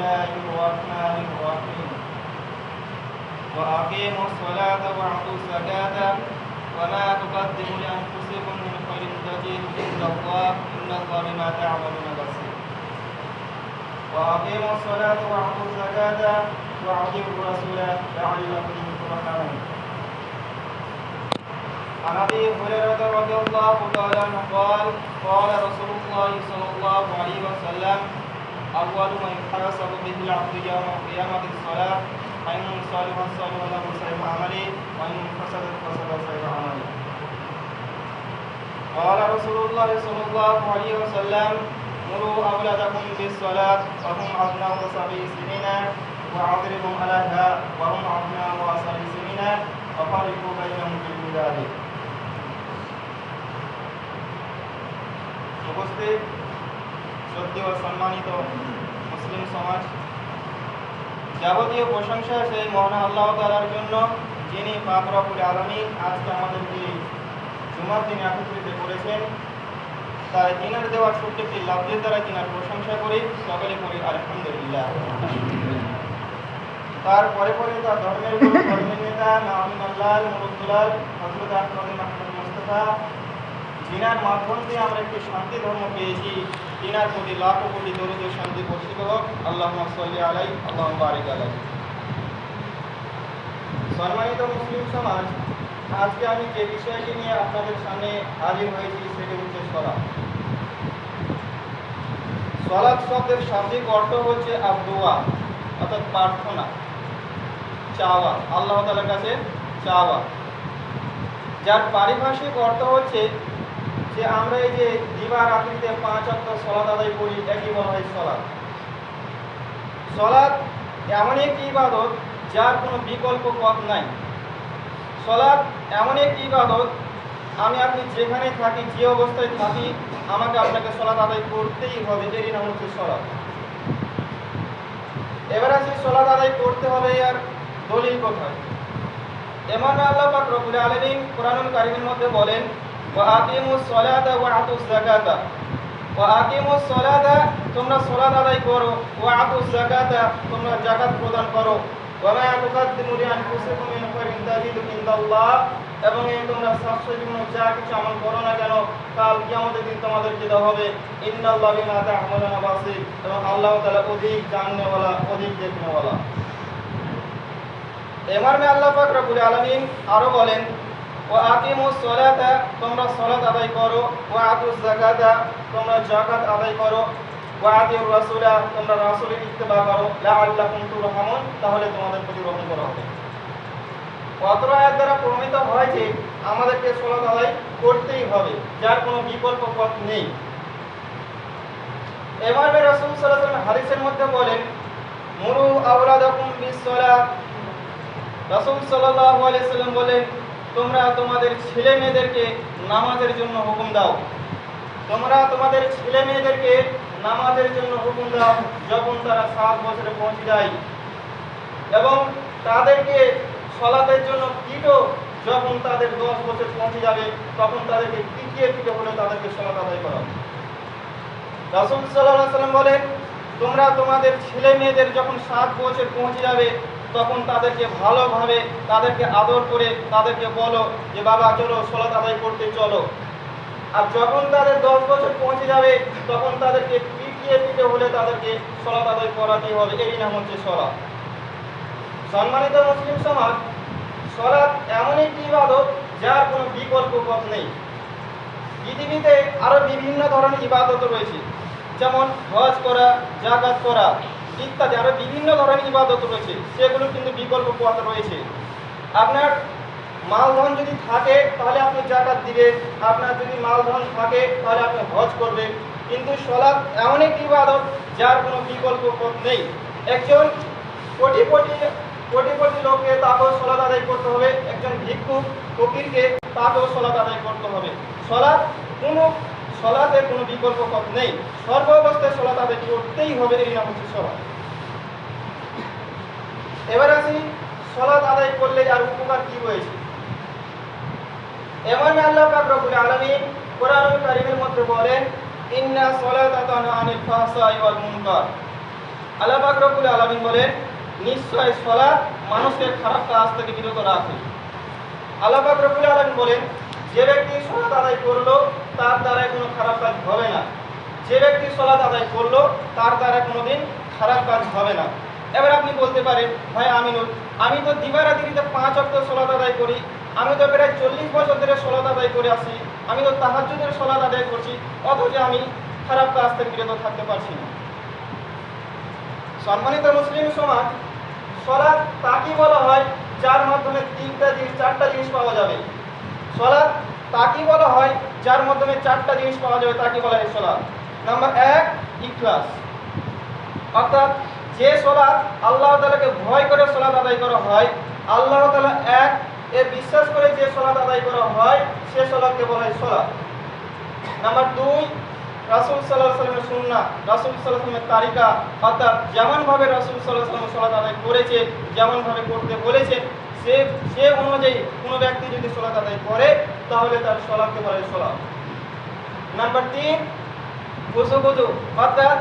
الله الرحمن الرحيم. وأقيموا الصلاة وأعطوا الزكاة وما تقدموا لأنفسكم من خير تجدوه عند الله. إن الله بما تعملون بصير. وأقيموا الصلاة وأعطوا الزكاة وأطيعوا الرسول لعلكم ترحمون. عن أبي هريرة رضي الله تعالى عنه قال قال رسول الله صلى الله عليه وسلم أول ما يحاسب به العبد يوم القيامة الصلاة فإن صالح صالح له سيف عمله وإن فسدت فسد سيف عمله قال رسول الله صلى الله عليه وسلم مروا أولادكم بالصلاة وهم أبناء سبع سنين وأضربهم عليها وهم أبناء سبع سنين وفرقوا بينهم بالميلاد উপস্থিত ও সম্মানিত মুসলিম সমাজ। যাবতীয় প্রশংসা সেই মহান আল্লাহ তালার জন্য, যিনি পাক আলমী আজকে আমাদেরকে জুমার দিনে একত্রিত করেছেন। তাই তিনার দেওয়া ছোট্ট লাভের দ্বারা তিনার প্রশংসা করি, সকলে করি আলহামদুলিল্লাহ। তারপরে পরে তার ধর্মের ধর্মের নেতা নামিন আল্লাহ মুরুদ্দুলাল হজরত আহমদ মাহমুদ মুস্তফা যিনার মাধ্যম দিয়ে আমরা একটি শান্তি ধর্ম পেয়েছি। তিনার প্রতি লাখো কোটি দরুদ শান্তি বর্ষিত হোক। আল্লাহ সাল্লি আলাই আল্লাহ বারিক আলাই সম্মানিত মুসলিম সমাজ, আজকে আমি যে বিষয়টি নিয়ে আপনাদের সামনে হাজির হয়েছি সেটি হচ্ছে সলাৎ। সলাৎ শব্দের শাব্দিক অর্থ হচ্ছে আবদুয়া, অর্থাৎ প্রার্থনা, চাওয়া, আল্লাহ তালার কাছে চাওয়া। যার পারিভাষিক অর্থ হচ্ছে যে আমরা এই যে দিবা রাত্রিতে পাঁচ অক্ট সলাৎ আদায় করি, একই বলা হয় সলাৎ। সলাৎ এমন একটি ইবাদত যার কোনো বিকল্প পথ নাই। সলাৎ এমন একটি ইবাদত, আমি আপনি যেখানে থাকি, যে অবস্থায় থাকি, আমাকে আপনাকে সলাৎ আদায় করতেই হবে, এরই নাম হচ্ছে সলাৎ। এবার আসি সলাৎ আদায় করতে হবে আর দলিল কোথায়? এমন আল্লাহ পাক রব্বুল আলামিন কোরআনুল কারীমের মধ্যে বলেন ওয়া আতুজ যাকাতা। ওয়া আকিমুস সালাতা, তোমরা সালাত আদায় করো। ওয়া আতুজ যাকাতা, তোমরা যাকাত প্রদান করো। ওয়া মা তুকাদ্দিমু লিআনফুসিকুম মিন খায়রিন তাজিদু ইনদাল্লাহ। এবং এই তোমরা শাস্ত্রের জন্য যা কিছু আমল করো না কেন, কাল কিয়ামতের দিন তোমাদেরকে দেওয়া হবে। ইন্নাল্লাহ বিমা তা'মালুনা বাসীর। এবং আল্লাহ তাআলা অধিক জাননেওয়ালা, অধিক দেখনেওয়ালা। এমআরমে আল্লাহ পাক রব্বুল আলামিন আরও বলেন ও আকিমুস সালাতা, তোমরা সালাত আদায় করো। ও আতুজ যাকাতা, তোমরা যাকাত আদায় করো। ও আতিউর রাসূলা, তোমরা রাসূলের ইত্তেবা করো। লাআল্লাকুম তুরহামুন, তাহলে তোমাদের প্রতি রহম করা হবে। অত্র আয়াত দ্বারা প্রমাণিত হয় যে, আমাদেরকে সালাত আদায় করতেই হবে, যার কোনো বিকল্প পথ নেই। এমআরমে রাসূল সাল্লাল্লাহু আলাইহি হাদিসের মধ্যে বলেন, মুরু আওলাদাকুম বিস-সালাত। রাসূল সাল্লাল্লাহু আলাইহি সাল্লাম বলেন তোমরা তোমাদের ছেলে মেয়েদেরকে নামাজের জন্য হুকুম দাও। তোমরা তোমাদের ছেলে মেয়েদেরকে নামাজের জন্য হুকুম দাও যখন তারা সাত বছরে পৌঁছে যায়। এবং তাদেরকে সলাতের জন্য পিটো যখন তাদের দশ বছর পৌঁছে যাবে, তখন তাদেরকে পিটিয়ে পিটে হলে তাদেরকে সলাত আদায় করা রাসূল আলাইহি সাল্লাম বলেন, তোমরা তোমাদের ছেলে মেয়েদের যখন সাত বছর পৌঁছে যাবে তখন তাদেরকে ভালোভাবে তাদেরকে আদর করে তাদেরকে বলো যে, বাবা, চলো সলাত আদায় করতে চলো। আর যখন তাদের দশ বছর পৌঁছে যাবে, তখন তাদেরকে পিটিয়ে পিটে হলে তাদেরকে সলাত আদায় করাতেই হবে। এই নাম হচ্ছে সলাৎ। সম্মানিত মুসলিম সমাজ, সলাৎ এমন একটি ইবাদত যার কোনো বিকল্প পথ নেই। পৃথিবীতে আরও বিভিন্ন ধরনের ইবাদত রয়েছে। যেমন হজ করা, জাকাত করা ইত্যাদি আরও বিভিন্ন ধরনের ইবাদত রয়েছে, সেগুলো কিন্তু বিকল্প পথ রয়েছে। আপনার মালধন যদি থাকে, তাহলে আপনি জাকাত দিবেন। আপনার যদি মালধন থাকে, তাহলে আপনি হজ করবেন। কিন্তু সলাৎ এমন একটি ইবাদত যার কোনো বিকল্প পথ নেই। একজন কোটিপতি কোটিপতি লোককে তাকেও সলাৎ আদায় করতে হবে। একজন ভিক্ষুক, ফকিরকে তাকেও সলাৎ আদায় করতে হবে। সলাৎ কোনো সলাতের কোনো বিকল্প পথ নেই। সর্ব অবস্থায় সলাৎ আদায় করতেই হবে এই নাম হচ্ছে সলাৎ এবার আসি সলাৎ আদায় করলে আর উপকার কি রয়েছে? এমন আল্লাহ পাক রব্বুল আলামিন কোরআনুল কারীমের মধ্যে বলেন, ইন্না সলাতা আনিল ফাহশাই ওয়াল মুনকার। আল্লাহ পাক আলামিন বলেন, নিশ্চয় সলাৎ মানুষকে খারাপ কাজ থেকে বিরত রাখে। আল্লাহ পাক আলামিন বলেন, যে ব্যক্তি সলাৎ আদায় করল তার দ্বারা কোনো খারাপ কাজ হবে না। যে ব্যক্তি সলাৎ আদায় করল, তার দ্বারা কোনোদিন খারাপ কাজ হবে না। এবার আপনি বলতে পারেন, ভাই আমিনুল, আমি তো দিবারাত্রিতে পাঁচ অক্ট সলাৎ আদায় করি। আমি তো প্রায় চল্লিশ বছর ধরে সলাৎ আদায় করে আসি। আমি তো তাহাজ্জুদের সলাৎ আদায় করছি, অথচ আমি খারাপ কাজ থেকে বিরত থাকতে পারছি না। সম্মানিত মুসলিম সমাজ, সলাৎ তাকে বলা হয়, যার মাধ্যমে তিনটা জিনিস, চারটা জিনিস পাওয়া যাবে। সলাৎ তাকে বলা হয়, যার মাধ্যমে চারটা জিনিস পাওয়া যাবে, তাকে বলা হয় সলাৎ নাম্বার এক, ইখলাস। অর্থাৎ যে সলাৎ আল্লাহ তালাকে ভয় করে সলাৎ আদায় করা হয়, আল্লাহ তালা এক, এ বিশ্বাস করে যে সলাৎ আদায় করা হয়, সে সলাৎকে বলা হয় সলাৎ নাম্বার দুই, রাসুল সাল্লাহ সাল্লামের সুন্না রাসুল সাল্লাহ সাল্লামের তারিকা, অর্থাৎ যেমনভাবে রাসুল সাল্লাহ সাল্লাম সলাৎ আদায় করেছে, যেমনভাবে করতে বলেছে, সে সে অনুযায়ী কোনো ব্যক্তি যদি সলাৎ আদায় করে তাহলে তার সলাৎকে বলা সলাৎ নাম্বার তিন খুশু খুশু অর্থাৎ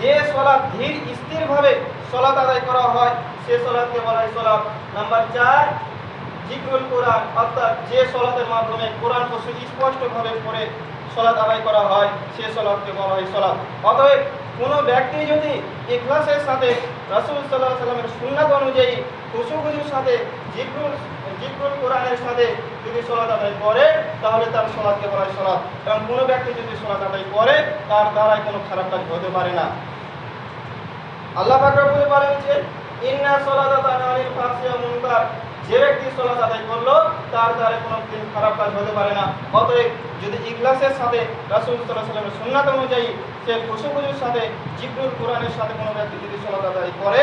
যে সলাৎ ধীর, স্থিরভাবে সলাৎ আদায় করা হয়, সে সলাৎকে বলা হয় সলাৎ নাম্বার চার, জিক্রুল কোরআন। অর্থাৎ যে সলাতের মাধ্যমে কোরআন পশু স্পষ্টভাবে পড়ে সলাৎ আদায় করা হয়, সে সলাৎকে বলা হয় সলাৎ অতএব কোনো ব্যক্তি যদি ইখলাসের সাথে রাসূল আলাইহি সাল্লামের সুন্নাত অনুযায়ী খুশুর সাথে জিক্রুল জিক্রুল কোরআনের সাথে যদি সলাৎ আদায় করে, তাহলে তার সলাৎকে বলা হয় সলাৎ। এবং কোনো ব্যক্তি যদি সলাৎ আদায় করে, তার দ্বারাই কোনো খারাপ কাজ হতে পারে না। আল্লাহ পাক বলেন যে ইন্না আনিল ফাহশাই ওয়াল মুনকার। যে ব্যক্তি সলাত আদায় করল, তার দ্বারা কোনো দিন খারাপ কাজ হতে পারে না। অতএব যদি ইখলাসের সাথে রাসূল আলাইহি সাল্লামের সুন্নাত অনুযায়ী সে খুশু খুশুর সাথে জিব্রুল কোরআনের সাথে কোনো ব্যক্তি যদি সলাত আদায় করে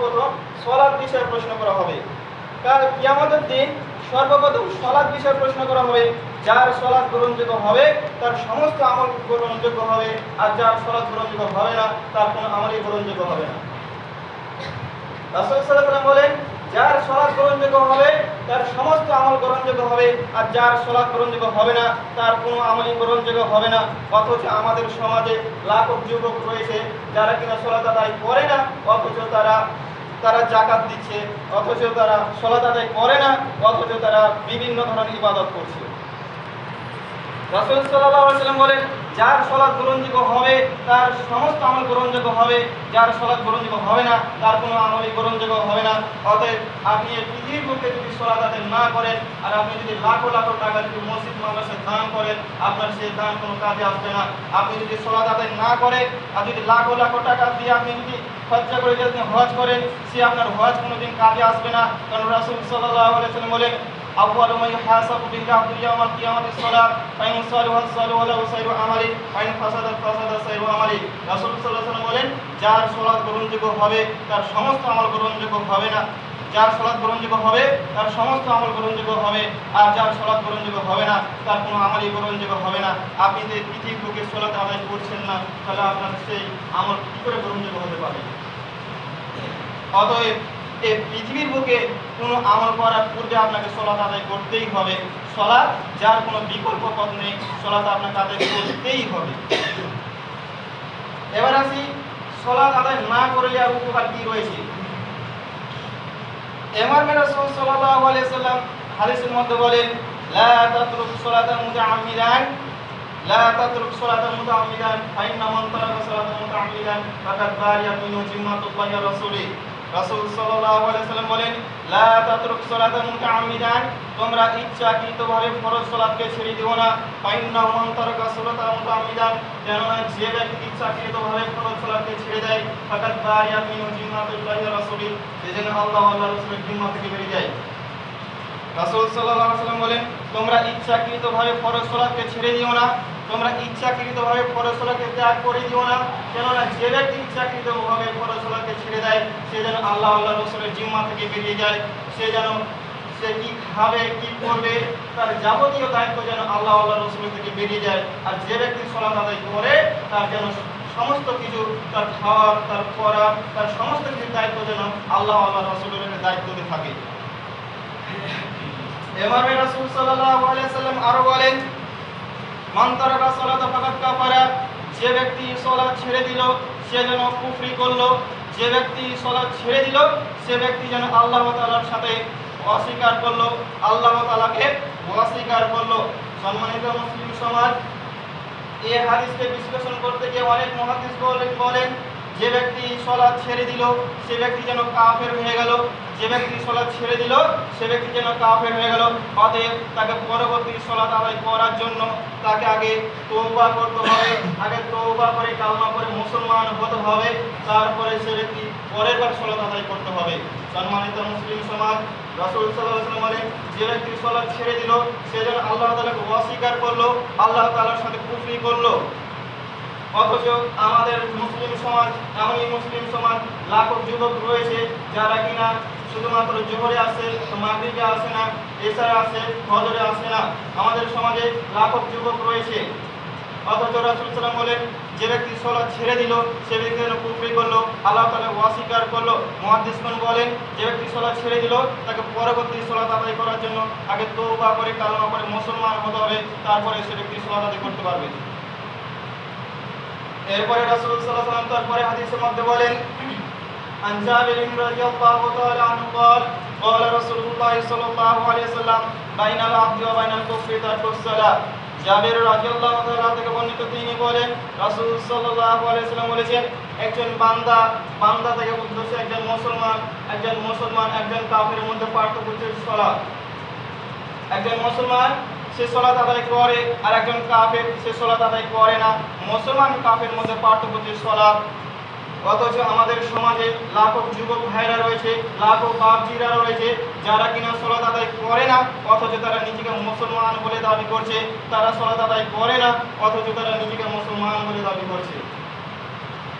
সালাত বিষয়ে প্রশ্ন করা হবে। কাল কিয়ামতের দিন সর্বপ্রথম সলাদ বিষয়ে প্রশ্ন করা হবে, যার সলাদ গ্রহণযোগ্য হবে, তার সমস্ত আমল গ্রহণযোগ্য হবে, আর যার সলাৎ গ্রহণযোগ্য হবে না, তার কোনো আমলই গ্রহণযোগ্য হবে না। রাসূল আলাইহি বলেন, যার সলাৎ গ্রহণযোগ্য হবে, তার সমস্ত আমল গ্রহণযোগ্য হবে, আর যার সলাৎ গ্রহণযোগ্য হবে না, তার কোনো আমলই গ্রহণযোগ্য হবে না। অথচ আমাদের সমাজে লাখো যুবক রয়েছে, যারা কিনা সলাৎ আদায় করে না, অথচ তারা তারা জাকাত দিচ্ছে, অথচ তারা সলাত আদায় করে না, অথচ তারা বিভিন্ন ধরনের ইবাদত করছে। রাসূল সাল্লাম বলেন, যার সলাৎ গ্রহণযোগ্য হবে, তার সমস্ত আমল গ্রহণযোগ্য হবে। যার সলাৎ গ্রহণযোগ্য হবে না, তার কোনো আমলই গ্রহণযোগ্য হবে না। অতএব আপনি পৃথিবীর বুকে যদি সলাৎ আদায় না করেন, আর আপনি যদি লাখো লাখো টাকা যদি মসজিদ মাদ্রাসায় দান করেন, আপনার সেই দান কোনো কাজে আসবে না। আপনি যদি সলাৎ আদায় না করেন, আর যদি লাখো লাখো টাকা দিয়ে আপনি যদি খরচা করে যদি হজ করেন, সে আপনার হজ কোনোদিন কাজে আসবে না। কারণ রাসূল সাল্লাম বলেন أول ما يحاسب به العبد يوم القيامة الصلاة فإن صلى صلى وله سير عمله وإن فسد فسد سير عمله রাসূল সাল্লাল্লাহু আলাইহি বলেন যার সালাত গ্রহণযোগ্য হবে তার সমস্ত আমল গ্রহণযোগ্য হবে না যার সালাত গ্রহণযোগ্য হবে তার সমস্ত আমল গ্রহণযোগ্য হবে আর যার সালাত গ্রহণযোগ্য হবে না তার কোনো আমলই গ্রহণযোগ্য হবে না আপনি যে পৃথিবীর বুকে সালাত আদায় করছেন না তাহলে আপনার সেই আমল কী করে গ্রহণযোগ্য হতে পারে অতএব এই পৃথিবীর বুকে কোনো আমল করার পূর্বে আপনাকে সলাত আদায় করতেই হবে। সলাৎ যার কোনো বিকল্প পথ নেই, সলাৎ আপনাকে আদায় করতেই হবে। এবার আসি, সলাৎ আদায় না করলে আর উপকার কি রয়েছে? এমআর রাসূল সাল্লাল্লাহু আলাইহি সাল্লাম হাদিসের মধ্যে বলেন, লা তাতরুক সালাতাল মুতাআম্মিদান, লা তাতরুক সালাতাল মুতাআম্মিদান, ফাইন্না মান তারাকা সালাতাল মুতাআম্মিদান, ফাকাদ বারিয়া মিনহু জিম্মাতুল্লাহি রাসূলিহি। রাসূল সাল্লাল্লাহু আলাইহি বলেন, লা তাতরুক সালাতাল মুতাআম্মিদান, তোমরা ইচ্ছাকৃতভাবে ফরজ সালাতকে ছেড়ে দিও না। ফাইন্না মান তারাকা সালাতা মুতাআম্মিদান, কেননা যে ব্যক্তি ইচ্ছাকৃতভাবে ফরজ সালাতকে ছেড়ে দেয় ফাকাত বারিয়া মিন জিম্মাতুল্লাহি ওয়া রাসূলি সেজন্য আল্লাহ আল্লাহ রাসূলের জিম্মা থেকে বেরিয়ে যায়। রাসূল সাল্লাল্লাহু আলাইহি বলেন, তোমরা ইচ্ছাকৃতভাবে ফরজ সালাতকে ছেড়ে দিও না। তোমরা ইচ্ছাকৃতভাবে সালাতকে ত্যাগ করে দিও না, কেননা যে ব্যক্তি ইচ্ছাকৃতভাবে সালাতকে ছেড়ে দেয়, সে যেন আল্লাহ আল্লাহ রসুলের জিম্মা থেকে বেরিয়ে যায়, সে যেন, সে কি খাবে, কি করবে, তার যাবতীয় দায়িত্ব যেন আল্লাহ আল্লাহ রসুল থেকে বেরিয়ে যায়। আর যে ব্যক্তি সলাত আদায় করে, তার যেন সমস্ত কিছু, তার খাওয়ার, তার পড়া, তার সমস্ত কিছু দায়িত্ব যেন আল্লাহ আল্লাহ রসুলের দায়িত্বতে থাকে। এভাবে রাসূল সাল্লাল্লাহু আলাইহি সাল্লাম আরও বলেন মান তারাকা সালাতা ফাকাদ কাফারা যে ব্যক্তি সালাত ছেড়ে দিল, সে যেন কুফরি করল। যে ব্যক্তি সালাত ছেড়ে দিল, সে ব্যক্তি যেন আল্লাহ তাআলার সাথে অস্বীকার করল। আল্লাহ তাআলাকে অস্বীকার করল। সম্মানিত মুসলিম সমাজ এই হাদিসকে বিশ্লেষণ করতে গিয়ে অনেক মহাদিস বলেন যে ব্যক্তি সলাৎ ছেড়ে দিল, সে ব্যক্তি যেন কাফের হয়ে গেল। যে ব্যক্তি সলাৎ ছেড়ে দিল, সে ব্যক্তি যেন কাফের হয়ে গেল। অতএব তাকে পরবর্তী সলাৎ আদায় করার জন্য তাকে আগে তৌবা করতে হবে। আগে তৌবা করে কালমা করে মুসলমান হতে হবে। তারপরে সে ব্যক্তি পরের বার সলাৎ আদায় করতে হবে। সম্মানিত মুসলিম সমাজ, রাসূল বলেন, যে ব্যক্তি সলাৎ ছেড়ে দিল, সে যেন আল্লাহ তাআলাকে অস্বীকার করল, আল্লাহ তাআলার সাথে কুফরি করল। অথচ আমাদের মুসলিম সমাজ, এমনই মুসলিম সমাজ লাখো যুবক রয়েছে যারা কিনা শুধুমাত্র জোহরে আসে মাগরিবে আসে না এছাড়া আসে, ফজরে আসে না। আমাদের সমাজে লাখো যুবক রয়েছে। অথচ রাসূল সাল্লাম বলেন, যে ব্যক্তি সলাৎ ছেড়ে দিল, সে ব্যক্তি যেন কুফরি করল, আল্লাহ তাআলা অস্বীকার করল। মুহাদ্দিসগণ বলেন, যে ব্যক্তি সলাৎ ছেড়ে দিল, তাকে পরবর্তী সলাৎ আদায় করার জন্য আগে তওবা করে, কালমা করে মুসলমান হতে হবে, তারপরে সে ব্যক্তি সলাৎ আদায় করতে পারবে। এরপরে রাসূল সাল্লাল্লাহু আলাইহি ওয়াসাল্লাম তারপরে হাদিসের মধ্যে বলেন عن جابر رضي الله تعالى عنه قال قال رسول الله صلى الله عليه وسلم بين العبد وبين الكفر ترك الصلاة জাবের রাদিয়াল্লাহু তাআলা থেকে বর্ণিত তিনি বলেন রাসূল সাল্লাল্লাহু আলাইহি সাল্লাম বলেছেন একজন বান্দা বান্দা থেকে উদ্দেশ্য একজন মুসলমান একজন মুসলমান একজন কাফেরের মধ্যে পার্থক্য হচ্ছে সালাত একজন মুসলমান সে সলাত আদায় করে আর একজন কাফের সে সলাত আদায় করে না। মুসলমান কাফের মধ্যে পার্থক্য যে সলাত অথচ আমাদের সমাজে লাখো যুবক ভাইরা রয়েছে, লাখো বাপজিরা রয়েছে, যারা কিনা সলাত আদায় করে না, অথচ তারা নিজেকে মুসলমান বলে দাবি করছে। তারা সলাত আদায় করে না, অথচ তারা নিজেকে মুসলমান বলে দাবি করছে।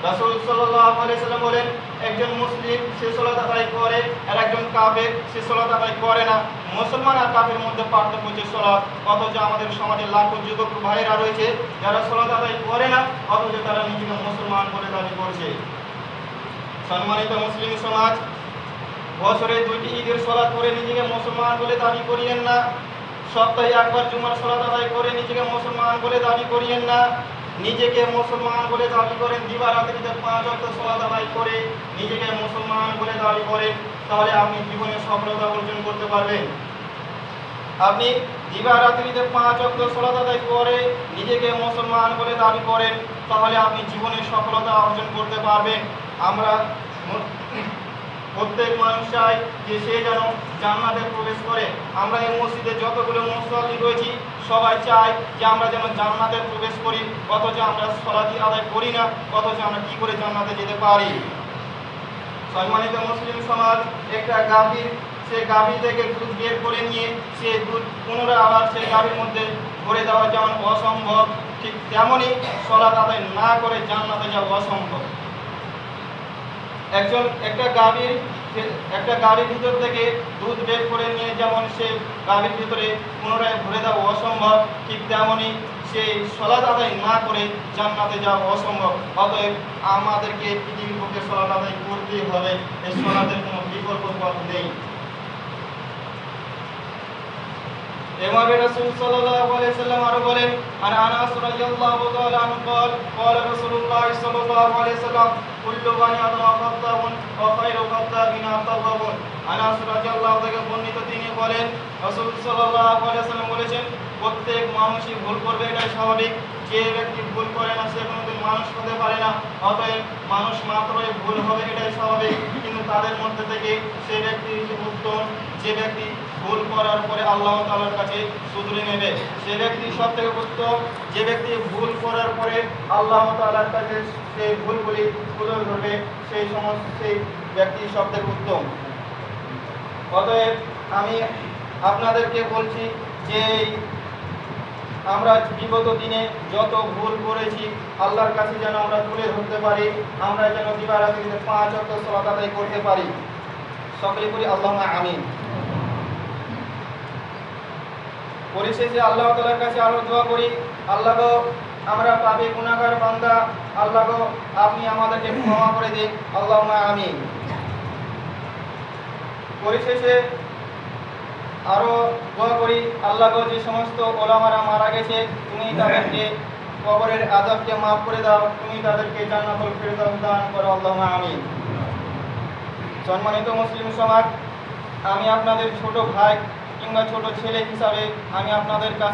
রাসূল সাল্লাল্লাহু আলাইহি বলেন, একজন মুসলিম সে সালাত আদায় করে আর একজন কাফের সে সালাত আদায় করে না। মুসলমান আর কাফের মধ্যে পার্থক্য হচ্ছে সালাত। অথচ আমাদের সমাজে লাখো যুবক ভাইরা রয়েছে, যারা সালাত আদায় করে না, অথচ তারা নিজেকে মুসলমান বলে দাবি করছে। সম্মানিত মুসলিম সমাজ, বছরে দুইটি ঈদের সলাৎ করে নিজেকে মুসলমান বলে দাবি করিয়েন না। সপ্তাহে একবার জুমার সলাৎ আদায় করে নিজেকে মুসলমান বলে দাবি করিয়েন না। নিজেকে মুসলমান বলে দাবি করেন দিবারাত্রিতে পাঁচ অক্ট সলাৎ আদায় করে নিজেকে মুসলমান বলে দাবি করেন, তাহলে আপনি জীবনে সফলতা অর্জন করতে পারবেন। আপনি দিবারাত্রিতে পাঁচ অক্ট সলাৎ আদায় করে নিজেকে মুসলমান বলে দাবি করেন, তাহলে আপনি জীবনে সফলতা অর্জন করতে পারবেন। আমরা প্রত্যেক মানুষ চাই যে সে যেন জান্নাতে প্রবেশ করে। আমরা এই মসজিদে যতগুলো মুসল্লি রয়েছি, সবাই চাই যে আমরা যেন জান্নাতে প্রবেশ করি, অথচ আমরা সলাতি আদায় করি না, অথচ আমরা কি করে জান্নাতে যেতে পারি? সম্মানিত মুসলিম সমাজ, একটা গাভীর, সে গাভী থেকে দুধ বের করে নিয়ে সে দুধ পুনরায় আবার সেই গাভীর মধ্যে ভরে দেওয়া যেমন অসম্ভব, ঠিক তেমনই সলাত আদায় না করে জান্নাতে যাওয়া অসম্ভব। একজন একটা গাভীর একটা গাভীর ভিতর থেকে দুধ বের করে নিয়ে যেমন সে গাভীর ভিতরে পুনরায় ভরে দেওয়া অসম্ভব ঠিক তেমনই সেই সলাদ আদায় না করে জান্নাতে যাওয়া অসম্ভব অতএব আমাদেরকে পৃথিবীর পক্ষে সলাদ আদায় করতেই হবে এই সলাদের কোনো বিকল্প পথ নেই এভাবে রাসূল সাল্লাল্লাহু আলাইহি সাল্লাম আরো বলেন আর আনাস রাদিয়াল্লাহু তাআলা আনহু قال قال رسول الله صلى الله عليه وسلم كل بني آدم خطاء وخير الخطائين التوابون আনাস রাদিয়াল্লাহু থেকে বর্ণিত তিনি বলেন রাসূল সাল্লাল্লাহু আলাইহি সাল্লাম বলেছেন প্রত্যেক মানুষই ভুল করবে এটাই স্বাভাবিক যে ব্যক্তি ভুল করে না সে কোনোদিন মানুষ হতে পারে না অতএব মানুষ মাত্রই ভুল হবে এটাই স্বাভাবিক কিন্তু তাদের মধ্যে থেকে সে ব্যক্তি উত্তম যে ব্যক্তি ভুল করার পরে আল্লাহ তালার কাছে শুধরে নেবে। সে ব্যক্তি সব থেকে উত্তম যে ব্যক্তি ভুল করার পরে আল্লাহ তালার কাছে সেই ভুলগুলি তুলে ধরবে, সেই সমস্ত, সেই ব্যক্তি সব থেকে উত্তম। অতএব আমি আপনাদেরকে বলছি যে, আমরা বিগত দিনে যত ভুল করেছি, আল্লাহর কাছে যেন আমরা তুলে ধরতে পারি, আমরা যেন দিবারাত্রিতে পাঁচ অক্ট সলাত করতে পারি। সকলে করি আল্লাহ আমিন। পরিশেষে আল্লাহ তালার কাছে আরও দোয়া করি, আল্লাহ আমরা পাপে গুণাগার বান্দা, আল্লাহ আপনি আমাদেরকে ক্ষমা করে দিন আল্লাহ আমিন। পরিশেষে আরও দোয়া করি, আল্লাহ যে সমস্ত ওলামারা মারা গেছে, তুমি তাদেরকে কবরের আজাবকে মাফ করে দাও, তুমি তাদেরকে জান্নাতুল ফিরদাউস দান করো, আল্লাহুম্মা আমিন। সম্মানিত মুসলিম সমাজ, আমি আপনাদের ছোট ভাই কিংবা ছোট ছেলে হিসাবে আমি আপনাদের কাছে